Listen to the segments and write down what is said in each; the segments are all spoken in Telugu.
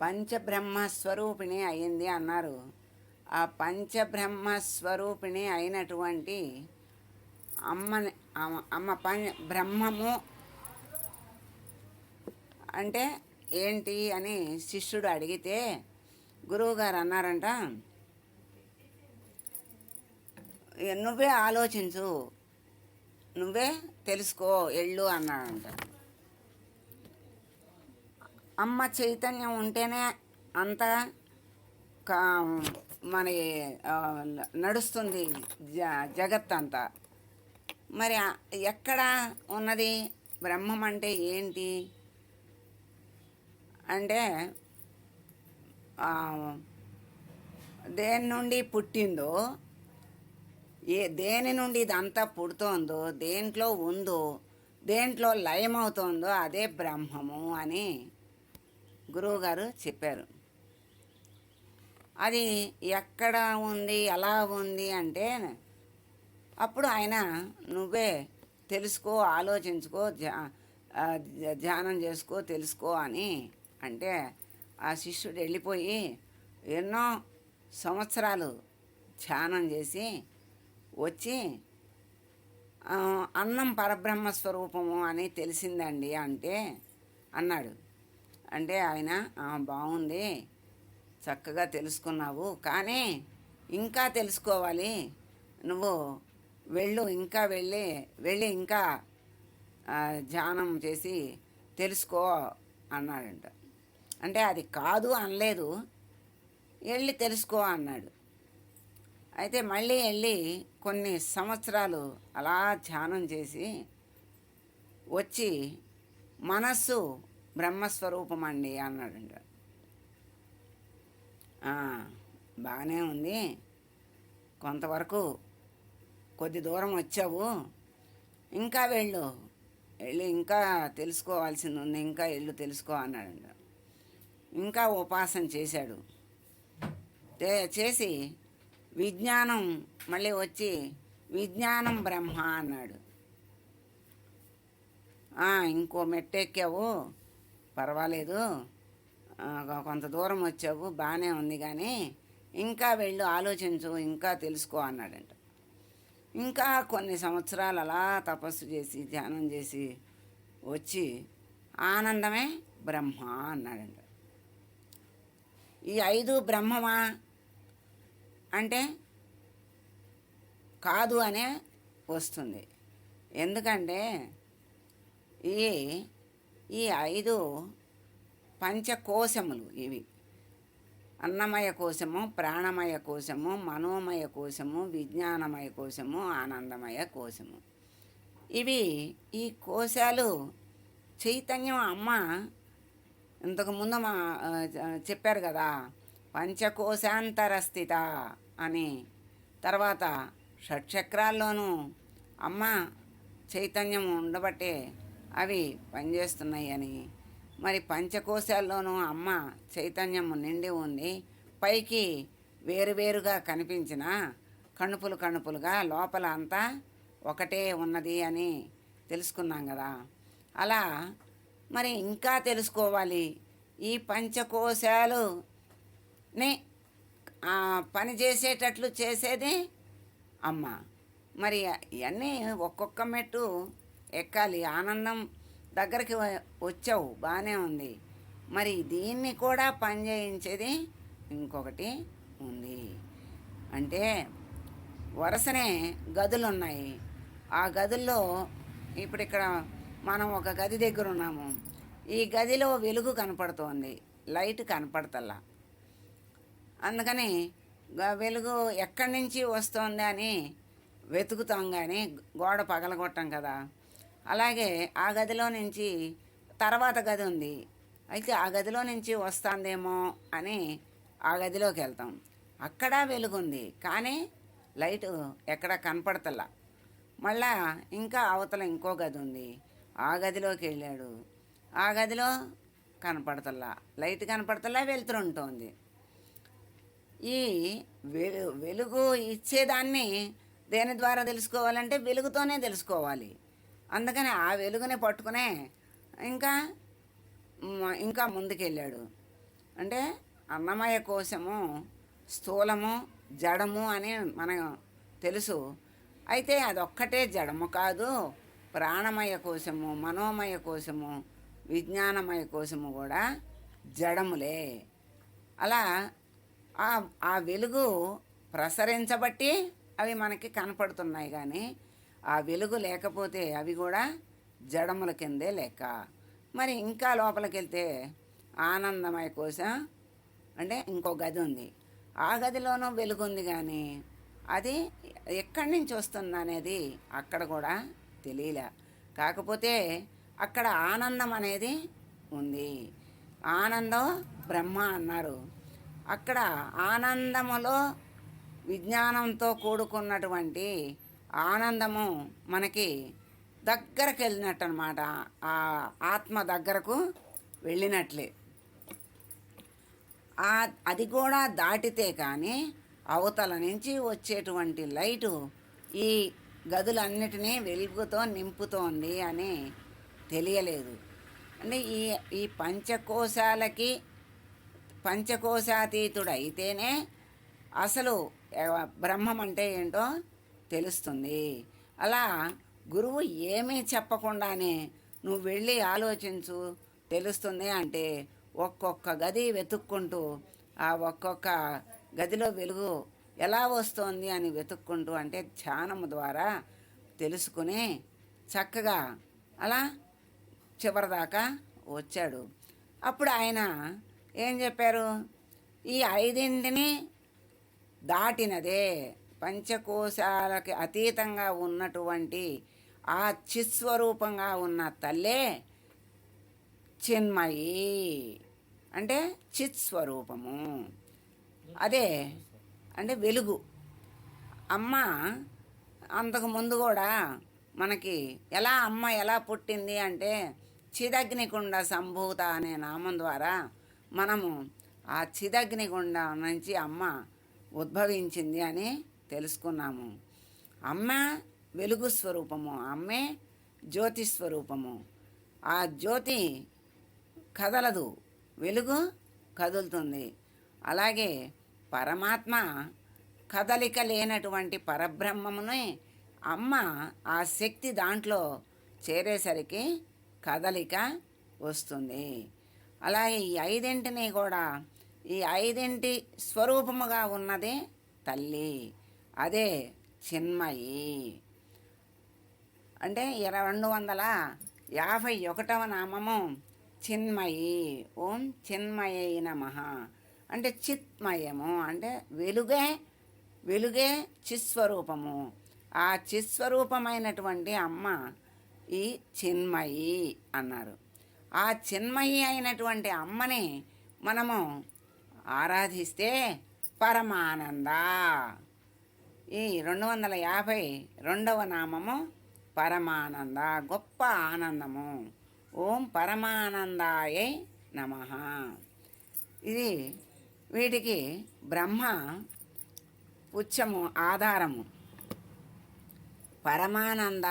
పంచబ్రహ్మ స్వరూపిణి అయింది అన్నారు. ఆ పంచబ్రహ్మ స్వరూపిణి అయినటువంటి అమ్మని అమ్మ పంచ పం బ్రహ్మము అంటే ఏంటి అని శిష్యుడు అడిగితే గురువుగారు అన్నారంట నువ్వే ఆలోచించు నువ్వే తెలుసుకో ఎళ్ళు అన్నాడంట. అమ్మ చైతన్యం ఉంటేనే అంత కా మన నడుస్తుంది జ జగత్ అంతా. మరి ఎక్కడ ఉన్నది? బ్రహ్మం అంటే ఏంటి? అంటే దేని నుండి పుట్టిందో ఏ దేని నుండి ఇదంతా పుడుతోందో దేంట్లో ఉందో దేంట్లో లయమవుతోందో అదే బ్రహ్మము అని గురువుగారు చెప్పారు. అది ఎక్కడ ఉంది ఎలా ఉంది అంటే అప్పుడు ఆయన నువ్వే తెలుసుకో ఆలోచించుకో ధ్యా ధ్యానం చేసుకో తెలుసుకో అని అంటే ఆ శిష్యుడు వెళ్ళిపోయి ఎన్నో సంవత్సరాలు ధ్యానం చేసి వచ్చి అన్నం పరబ్రహ్మ స్వరూపము అని తెలిసిందండి అంటే అన్నాడు. అంటే ఆయన బాగుంది చక్కగా తెలుసుకున్నావు. కానీ ఇంకా తెలుసుకోవాలి. నువ్వు వెళ్ళు ఇంకా వెళ్ళి వెళ్ళి ఇంకా ధ్యానం చేసి తెలుసుకో అన్నాడంట. అంటే అది కాదు అనలేదు. వెళ్ళి తెలుసుకో అన్నాడు. అయితే మళ్ళీ వెళ్ళి కొన్ని సంవత్సరాలు అలా ధ్యానం చేసి వచ్చి మనస్సు బ్రహ్మస్వరూపం అండి అన్నాడంట బాగానే ఉంది. కొంతవరకు కొద్ది దూరం వచ్చావు. ఇంకా వెళ్ళు. వెళ్ళి ఇంకా తెలుసుకోవాల్సింది ఉంది. ఇంకా వెళ్ళు తెలుసుకో అన్నాడంట ఇంకా. ఉపాసన చేశాడు. చేసి విజ్ఞానం మళ్ళీ వచ్చి విజ్ఞానం బ్రహ్మ అన్నాడు. ఇంకో మెట్టెక్కావు. పర్వాలేదు. కొంత దూరం వచ్చావు బాగానే ఉంది కానీ ఇంకా వెళ్ళు ఆలోచించు ఇంకా తెలుసుకో అన్నాడంట. ఇంకా కొన్ని సంవత్సరాలు అలా తపస్సు చేసి ధ్యానం చేసి వచ్చి ఆనందమే బ్రహ్మ అన్నాడంట. ఈ ఐదు బ్రహ్మమా? అంటే కాదు అనే వస్తుంది. ఎందుకంటే ఈ ఈ ఐదు పంచకోశములు ఇవి. అన్నమయ కోశము ప్రాణమయ కోశము మనోమయ కోశము విజ్ఞానమయ కోశము ఆనందమయ కోశము. ఇవి ఈ కోశాలు చైతన్యం అమ్మ ఇంతకుముందు మా చెప్పారు కదా పంచకోశాంతరస్థిత అని. తర్వాత షట్చక్రాల్లోనూ అమ్మ చైతన్యం ఉండబట్టే అవి పనిచేస్తున్నాయని అని. మరి పంచకోశాల్లోనూ అమ్మ చైతన్యం నిండి ఉంది. పైకి వేరువేరుగా కనిపించిన కణుపులు కణుపులుగా లోపల అంతా ఒకటే ఉన్నది అని తెలుసుకున్నాం కదా. అలా మరి ఇంకా తెలుసుకోవాలి. ఈ పంచకోశాలుని పనిచేసేటట్లు పని చేసేటట్లు అమ్మ. మరి ఇవన్నీ ఒక్కొక్క మెట్టు ఎక్కాలి. ఆనందం దగ్గరికి వచ్చావు. బాగానే ఉంది. మరి దీన్ని కూడా పని చేయించేది ఇంకొకటి ఉంది. అంటే వరుసనే గదులు ఉన్నాయి ఆ గదుల్లో ఇప్పుడు ఇక్కడ మనం ఒక గది దగ్గర ఉన్నాము. ఈ గదిలో వెలుగు కనపడుతోంది. లైట్ కనపడతల్లా అందుకని వెలుగు ఎక్కడి నుంచి వస్తుంది అని వెతుకుతాం కానీ గోడ పగలగొట్టాం కదా. అలాగే ఆ గదిలో నుంచి తర్వాత గది ఉంది. అయితే ఆ గదిలో నుంచి వస్తుందేమో అని ఆ గదిలోకి వెళ్తాం. అక్కడ వెలుగుంది. కానీ లైట్ ఎక్కడ కనపడతలా. మళ్ళా ఇంకా అవతల ఇంకో గది ఉంది. ఆ గదిలోకి వెళ్ళాడు. ఆ గదిలో కనపడతల్లా లైట్ కనపడతల్లా వెలుతురుంటోంది ఈ వెలు వెలుగు ఇచ్చేదాన్ని దేని ద్వారా తెలుసుకోవాలంటే వెలుగుతోనే తెలుసుకోవాలి. అందుకని ఆ వెలుగుని పట్టుకునే ఇంకా ఇంకా ముందుకెళ్ళాడు. అంటే అన్నమయ కోశము స్థూలము జడము అని మనం తెలుసు. అయితే అదొక్కటే జడము కాదు ప్రాణమయ కోశము మనోమయ కోశము విజ్ఞానమయ కోశము కూడా జడములే. అలా ఆ వెలుగు ప్రసరించబట్టి అవి మనకి కనపడుతున్నాయి కానీ ఆ వెలుగు లేకపోతే అవి కూడా జడముల కిందే లెక్క మరి ఇంకా లోపలికి వెళ్తే ఆనందమయ కోసం అంటే ఇంకో గది ఉంది. ఆ గదిలోనూ వెలుగు ఉంది కానీ అది ఎక్కడి నుంచి వస్తుంది అనేది అక్కడ కూడా తెలియలే. కాకపోతే అక్కడ ఆనందం అనేది ఉంది. ఆనందం బ్రహ్మ అన్నారు. అక్కడ ఆనందములో విజ్ఞానంతో కూడుకున్నటువంటి ఆనందము మనకి దగ్గరకు వెళ్ళినట్టు అనమాట ఆ ఆత్మ దగ్గరకు వెళ్ళినట్లే. అది కూడా దాటితే కానీ అవతల నుంచి వచ్చేటువంటి లైటు ఈ గదులన్నిటినీ వెలుగుతో నింపుతోంది అని తెలియలేదు. అంటే ఈ ఈ పంచకోశాలకి పంచకోశాతీతుడు అయితేనే అసలు బ్రహ్మం అంటే ఏంటో తెలుస్తుంది. అలా గురువు ఏమీ చెప్పకుండానే నువ్వు వెళ్ళి ఆలోచించు తెలుస్తుంది అంటే ఒక్కొక్క గది వెతుక్కుంటూ ఆ ఒక్కొక్క గదిలో వెలుగు ఎలా వస్తోంది అని వెతుక్కుంటూ అంటే ధ్యానం ద్వారా తెలుసుకుని చక్కగా అలా చివరిదాకా వచ్చాడు. అప్పుడు ఆయన ఏం చెప్పారు? ఈ ఐదింటిని దాటినదే. పంచకోశాలకి అతీతంగా ఉన్నటువంటి ఆ చిస్వరూపంగా ఉన్న తల్లే చిన్మయి. అంటే చిత్ స్వరూపము అదే అంటే వెలుగు. అమ్మ అంతకు ముందు కూడా మనకి ఎలా అమ్మ ఎలా పుట్టింది అంటే చిదగ్నికుండ సంభూత అనే నామం ద్వారా మనము ఆ చిదగ్నికుండ నుంచి అమ్మ ఉద్భవించింది అని తెలుసుకున్నాము. అమ్మ వెలుగు స్వరూపము అమ్మే జ్యోతి స్వరూపము. ఆ జ్యోతి కదలదు వెలుగు కదులుతుంది. అలాగే పరమాత్మ కదలిక లేనటువంటి పరబ్రహ్మముని అమ్మ ఆ శక్తి దాంట్లో చేరేసరికి కదలిక వస్తుంది. అలాగే ఈ ఐదింటిని కూడా ఈ ఐదింటి స్వరూపముగా ఉన్నది తల్లి. అదే చిన్మయి. అంటే ఇరవై రెండు వందల యాభై ఒకటవ నామము చిన్మయి. ఓం చిన్మయై నమః. అంటే చిత్మయము అంటే వెలుగే వెలుగే చిస్వరూపము. ఆ చిస్వరూపమైనటువంటి అమ్మ ఈ చిన్మయి అన్నారు. ఆ చిన్మయి అయినటువంటి అమ్మని మనము ఆరాధిస్తే పరమానంద. ఈ రెండు వందల యాభై రెండవ నామము పరమానంద గొప్ప ఆనందము. ఓం పరమానందాయే నమ. ఇది వీటికి బ్రహ్మ పుచ్చము ఆధారము. పరమానంద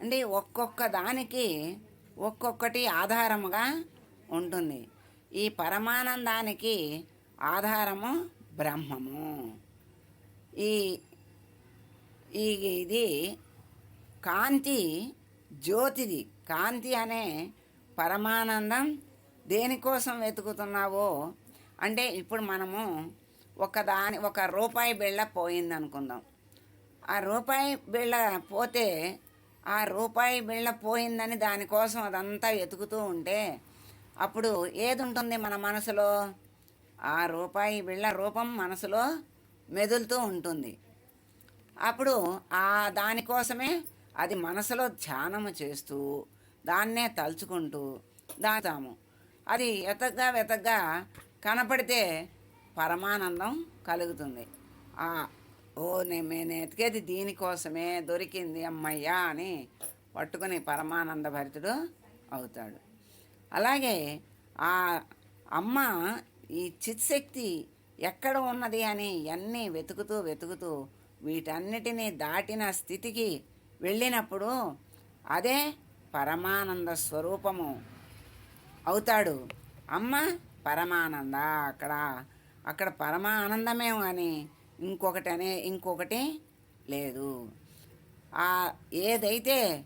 అంటే ఒక్కొక్క దానికి ఒక్కొక్కటి ఆధారముగా ఉంటుంది. ఈ పరమానందానికి ఆధారము బ్రహ్మము. ఈ ఈ ఇది కాంతి జ్యోతిది. కాంతి అనే పరమానందం దేనికోసం వెతుకుతున్నావో? అంటే ఇప్పుడు మనము ఒక దాని ఒక రూపాయి బిళ్ళ పోయింది అనుకుందాం ఆ రూపాయి బిళ్ళ పోతే ఆ రూపాయి బిళ్ళ పోయిందని దానికోసం అదంతా వెతుకుతూ ఉంటే అప్పుడు ఏది ఉంటుంది మన మనసులో? ఆ రూపాయి బిళ్ళ రూపం మనసులో మెదులుతూ ఉంటుంది. అప్పుడు ఆ దానికోసమే అది మనసులో ధ్యానము చేస్తూ దాన్నే తలుచుకుంటూ దాతాము. అది వెతగ్గా వెతగ్గా కనపడితే పరమానందం కలుగుతుంది. ఆ, ఓ నే- నేను ఎతికేది దీనికోసమే దొరికింది అమ్మయ్యా అని పట్టుకుని పరమానంద భరితుడు అవుతాడు. అలాగే ఆ అమ్మ ఈ చిత్శక్తి ఎక్కడ ఉన్నది అని అన్నీ వెతుకుతూ వెతుకుతూ వీటన్నిటినీ దాటిన స్థితికి వెళ్ళినప్పుడు అదే పరమానంద స్వరూపము అవుతాడు. అమ్మ పరమానంద అక్కడ అక్కడ పరమానందమే అని ఇంకొకటి అనే ఇంకొకటి లేదు. ఆ ఏదైతే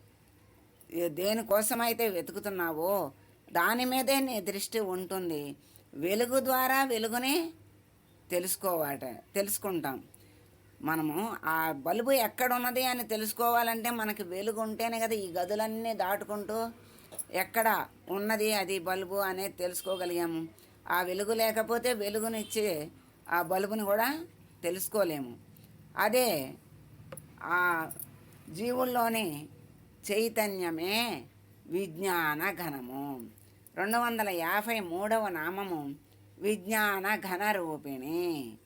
దేనికోసమైతే వెతుకుతున్నావో దాని మీదే నీ దృష్టి ఉంటుంది. వెలుగు ద్వారా వెలుగుని తెలుసుకోవాట తెలుసుకుంటాం. మనము ఆ బల్బు ఎక్కడ ఉన్నది అని తెలుసుకోవాలంటే మనకి వెలుగు ఉంటేనే కదా ఈ గదులన్నీ దాటుకుంటూ ఎక్కడ ఉన్నది అది బల్బు అనేది తెలుసుకోగలిగాము. ఆ వెలుగు లేకపోతే వెలుగునిచ్చే ఆ బల్బుని కూడా తెలుసుకోలేము. అదే ఆ జీవుల్లోని చైతన్యమే విజ్ఞాన ఘనము రెండు వందల యాభై మూడవ నామము. విజ్ఞాన ఘనరూపిణి.